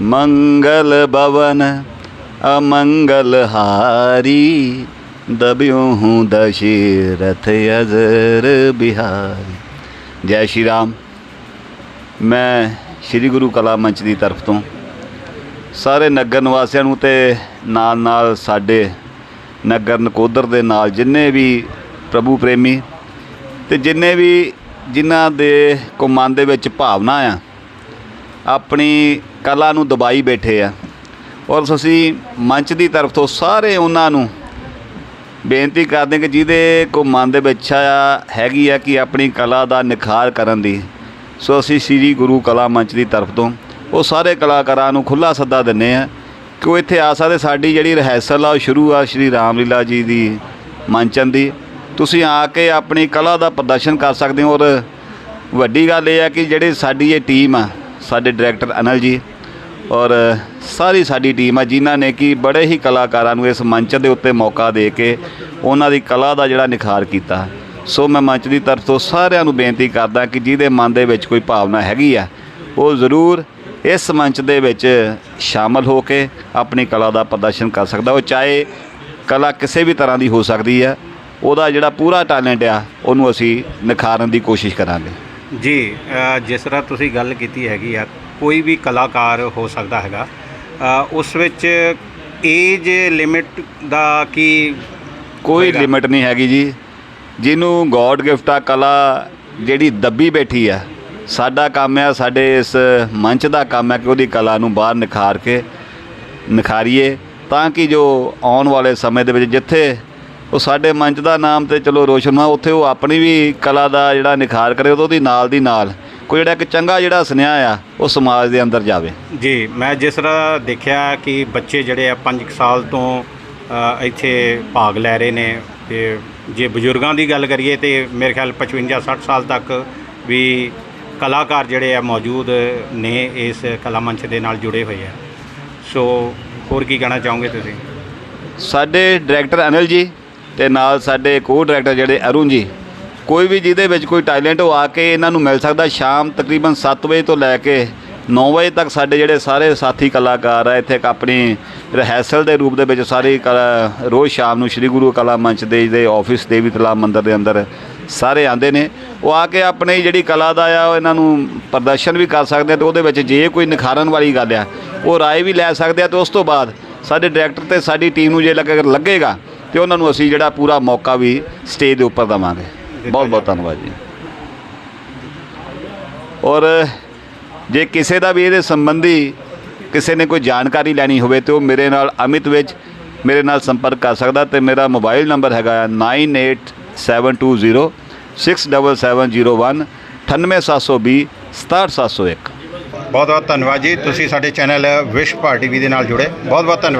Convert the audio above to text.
ਮੰਗਲ ਭਵਨ ਅਮੰਗਲ ਹਾਰੀ ਦਬਿਓ ਹੂੰ ਦਸ਼ਰਥ ਅਜ਼ਰ ਬਿਹਾਰੀ। ਜੈ ਸ਼੍ਰੀ ਰਾਮ। ਮੈਂ ਸ੍ਰੀ ਗੁਰੂ ਕਲਾ ਮੰਚ ਦੀ ਤਰਫ ਤੋਂ ਸਾਰੇ ਨਗਰ ਨਿਵਾਸੀਆਂ ਨੂੰ ਤੇ ਨਾਲ ਨਾਲ ਸਾਡੇ ਨਗਰ ਨਕੋਦਰ ਦੇ ਨਾਲ ਜਿੰਨੇ ਵੀ ਪ੍ਰਭੂ ਪ੍ਰੇਮੀ ਤੇ ਜਿੰਨੇ ਵੀ ਜਿਨ੍ਹਾਂ ਦੇ ਕੋ ਮਨ ਦੇ ਵਿੱਚ ਭਾਵਨਾ ਆ ਆਪਣੀ ਕਲਾ ਨੂੰ ਦਬਾਈ ਬੈਠੇ ਆ। ਔਰ ਅਸੀਂ ਮੰਚ ਦੀ ਤਰਫ ਤੋਂ ਸਾਰੇ ਉਹਨਾਂ ਨੂੰ ਬੇਨਤੀ ਕਰਦੇ ਕਿ ਜਿਹਦੇ ਕੋ ਮਨ ਦੇ ਵਿੱਚ ਆ, ਹੈਗੀ ਆ ਕਿ ਆਪਣੀ ਕਲਾ ਦਾ ਨਿਖਾਰ ਕਰਨ ਦੀ। ਸੋ ਅਸੀਂ ਸ੍ਰੀ ਗੁਰੂ ਕਲਾ ਮੰਚ ਦੀ ਤਰਫ ਤੋਂ ਉਹ ਸਾਰੇ ਕਲਾਕਾਰਾਂ ਨੂੰ ਖੁੱਲਾ ਸੱਦਾ ਦਿੰਨੇ ਆ ਕਿ ਉਹ ਇੱਥੇ ਆ ਸਕਦੇ। ਸਾਡੀ ਜਿਹੜੀ ਰਿਹਰਸਲ ਆ, ਉਹ ਸ਼ੁਰੂ ਆ ਸ਼੍ਰੀ ਰਾਮਲੀਲਾ ਜੀ ਦੀ ਮੰਚਨ ਦੀ। ਤੁਸੀਂ ਆ ਕੇ ਆਪਣੀ ਕਲਾ ਦਾ ਪ੍ਰਦਰਸ਼ਨ ਕਰ ਸਕਦੇ ਹੋ। ਔਰ ਵੱਡੀ ਗੱਲ ਇਹ ਆ ਕਿ ਜਿਹੜੇ ਸਾਡੀ ਇਹ ਟੀਮ ਆ ਸਾਡੇ ਡਾਇਰੈਕਟਰ ਅਨਲ ਜੀ ਔਰ ਸਾਰੀ ਸਾਡੀ ਟੀਮ ਆ, ਜਿਨ੍ਹਾਂ ਨੇ ਕਿ ਬੜੇ ਹੀ ਕਲਾਕਾਰਾਂ ਨੂੰ ਇਸ ਮੰਚ ਦੇ ਉੱਤੇ ਮੌਕਾ ਦੇ ਕੇ ਉਹਨਾਂ ਦੀ ਕਲਾ ਦਾ ਜਿਹੜਾ ਨਿਖਾਰ ਕੀਤਾ। ਸੋ ਮੈਂ ਮੰਚ ਦੀ ਤਰਫ ਤੋਂ ਸਾਰਿਆਂ ਨੂੰ ਬੇਨਤੀ ਕਰਦਾ ਕਿ ਜਿਹਦੇ ਮਨ ਦੇ ਵਿੱਚ ਕੋਈ ਭਾਵਨਾ ਹੈਗੀ ਆ, ਉਹ ਜ਼ਰੂਰ ਇਸ ਮੰਚ ਦੇ ਵਿੱਚ ਸ਼ਾਮਲ ਹੋ ਕੇ ਆਪਣੀ ਕਲਾ ਦਾ ਪ੍ਰਦਰਸ਼ਨ ਕਰ ਸਕਦਾ। ਉਹ ਚਾਹੇ ਕਲਾ ਕਿਸੇ ਵੀ ਤਰ੍ਹਾਂ ਦੀ ਹੋ ਸਕਦੀ ਹੈ ਉਹਦਾ ਜਿਹੜਾ ਪੂਰਾ ਟੈਲੈਂਟ ਆ, ਉਹਨੂੰ ਅਸੀਂ ਨਿਖਾਰਨ ਦੀ ਕੋਸ਼ਿਸ਼ ਕਰਾਂਗੇ। ਜੀ ਜਿਸ ਤਰ੍ਹਾਂ ਤੁਸੀਂ ਗੱਲ ਕੀਤੀ ਹੈਗੀ ਆ ਕੋਈ ਵੀ ਕਲਾਕਾਰ ਹੋ ਸਕਦਾ ਹੈਗਾ ਉਸ ਵਿੱਚ ਏਜ ਲਿਮਿਟ ਦਾ ਕੀ ਕੋਈ ਹੋਏਗਾ? ਲਿਮਿਟ ਨਹੀਂ ਹੈਗੀ ਜੀ ਜਿਹਨੂੰ ਗੋਡ ਗਿਫਟ ਆ ਕਲਾ ਜਿਹੜੀ ਦੱਬੀ ਬੈਠੀ ਆ ਸਾਡਾ ਕੰਮ ਆ ਸਾਡੇ ਇਸ ਮੰਚ ਦਾ ਕੰਮ ਹੈ ਕਿ ਉਹਦੀ ਕਲਾ ਨੂੰ ਬਾਹਰ ਨਿਖਾਰ ਕੇ ਨਿਖਾਰੀਏ ਤਾਂ ਕਿ ਜੋ ਆਉਣ ਵਾਲੇ ਸਮੇਂ ਦੇ ਵਿੱਚ ਜਿੱਥੇ ਉਹ ਸਾਡੇ ਮੰਚ ਦਾ ਨਾਮ ਤੇ ਚਲੋ ਰੋਸ਼ਨ ਆ ਉੱਥੇ ਉਹ ਆਪਣੀ ਵੀ ਕਲਾ ਦਾ ਜਿਹੜਾ ਨਿਖਾਰ ਕਰੇ ਉਹਦੀ ਨਾਲ ਦੀ ਨਾਲ ਕੋਈ ਜਿਹੜਾ ਇੱਕ ਚੰਗਾ ਜਿਹੜਾ ਸੁਨੇਹਾ ਆ ਉਹ ਸਮਾਜ ਦੇ ਅੰਦਰ ਜਾਵੇ। ਜੀ ਮੈਂ ਜਿਸ ਤਰ੍ਹਾਂ ਦੇਖਿਆ ਕਿ ਬੱਚੇ ਜਿਹੜੇ ਆ 5 ਸਾਲ ਤੋਂ ਅ, ਇੱਥੇ ਭਾਗ ਲੈ ਰਹੇ ਨੇ ਤੇ ਜੇ ਬਜ਼ੁਰਗਾਂ ਦੀ ਗੱਲ ਕਰੀਏ ਤੇ ਮੇਰੇ ਖਿਆਲ 55 60 ਸਾਲ ਤੱਕ ਵੀ ਕਲਾਕਾਰ ਜਿਹੜੇ ਆ ਮੌਜੂਦ ਨੇ ਇਸ ਕਲਾ ਮੰਚ ਦੇ ਨਾਲ ਜੁੜੇ ਹੋਏ ਆ। ਸੋ ਹੋਰ ਕੀ ਕਹਿਣਾ ਚਾਹੋਗੇ ਤੁਸੀਂ? ਸਾਡੇ ਡਾਇਰੈਕਟਰ ਅਨਿਲ ਜੀ ਤੇ ਨਾਲ ਸਾਡੇ ਕੋ ਡਾਇਰੈਕਟਰ ਜਿਹੜੇ ਅਰੁਣ ਜੀ, ਕੋਈ ਵੀ ਜਿਹਦੇ ਵਿੱਚ ਕੋਈ ਟੈਲੈਂਟ ਉਹ ਆ ਕੇ ਇਹਨਾਂ ਨੂੰ ਮਿਲ ਸਕਦਾ ਸ਼ਾਮ ਤਕਰੀਬਨ 7 ਵਜੇ ਤੋਂ ਲੈ ਕੇ 9 ਵਜੇ ਤੱਕ ਸਾਡੇ ਜਿਹੜੇ ਸਾਰੇ ਸਾਥੀ ਕਲਾਕਾਰ ਆ, ਇੱਥੇ ਇੱਕ ਆਪਣੀ ਰਿਹਰਸਲ ਦੇ ਰੂਪ ਦੇ ਵਿੱਚ ਸਾਰੇ ਕਲਾ- ਰੋਜ਼ ਸ਼ਾਮ ਨੂੰ ਸ੍ਰੀ ਗੁਰੂ ਕਲਾ ਮੰਚ ਦੇ ਦੇ ਆਫਿਸ ਦੇਵੀ ਤਲਾਬ ਮੰਦਿਰ ਦੇ ਅੰਦਰ ਸਾਰੇ ਆਂਦੇ ਨੇ। ਉਹ ਆ ਕੇ ਆਪਣੀ ਜਿਹੜੀ ਕਲਾ ਦਾ ਆ, ਉਹ ਇਹਨਾਂ ਨੂੰ ਪ੍ਰਦਰਸ਼ਨ ਵੀ ਕਰ ਸਕਦੇ ਆ ਤੇ ਉਹਦੇ ਵਿੱਚ ਜੇ ਕੋਈ ਨਿਖਾਰਨ ਵਾਲੀ ਗੱਲ ਆ, ਉਹ ਰਾਏ ਵੀ ਲੈ ਸਕਦੇ ਆ ਤੇ ਉਸ ਤੋਂ ਬਾਅਦ ਸਾਡੇ ਡਾਇਰੈਕਟਰ ਤੇ ਸਾਡੀ ਟੀਮ ਨੂੰ ਜੇ ਲੱਗੇ ਲੱਗੇਗਾ ਤੇ ਉਹਨਾਂ ਨੂੰ ਅਸੀਂ ਜਿਹੜਾ ਪੂਰਾ ਮੌਕਾ ਵੀ ਸਟੇਜ ਦੇ ਉੱਪਰ ਦਵਾਂਗੇ। ਬਹੁਤ ਬਹੁਤ ਧੰਨਵਾਦ ਜੀ। ਔਰ ਜੇ ਕਿਸੇ ਦਾ ਵੀ ਇਹਦੇ ਸੰਬੰਧੀ ਕਿਸੇ ਨੇ ਕੋਈ ਜਾਣਕਾਰੀ ਲੈਣੀ ਹੋਵੇ ਤੇ ਉਹ ਮੇਰੇ ਨਾਲ ਅਮਿਤ ਵਿੱਚ ਮੇਰੇ ਨਾਲ ਸੰਪਰਕ ਕਰ ਸਕਦਾ ਤੇ ਮੇਰਾ ਮੋਬਾਈਲ ਨੰਬਰ ਹੈਗਾ 9872067701 98720 67701 ਬਹੁਤ ਬਹੁਤ ਧੰਨਵਾਦ ਜੀ ਤੁਸੀਂ ਸਾਡੇ ਚੈਨਲ ਵਿਸ਼ ਭਾਰਟੀ ਵੀ ਦੇ ਨਾਲ ਜੁੜੇ। ਬਹੁਤ ਬਹੁਤ ਧੰਨਵਾਦ।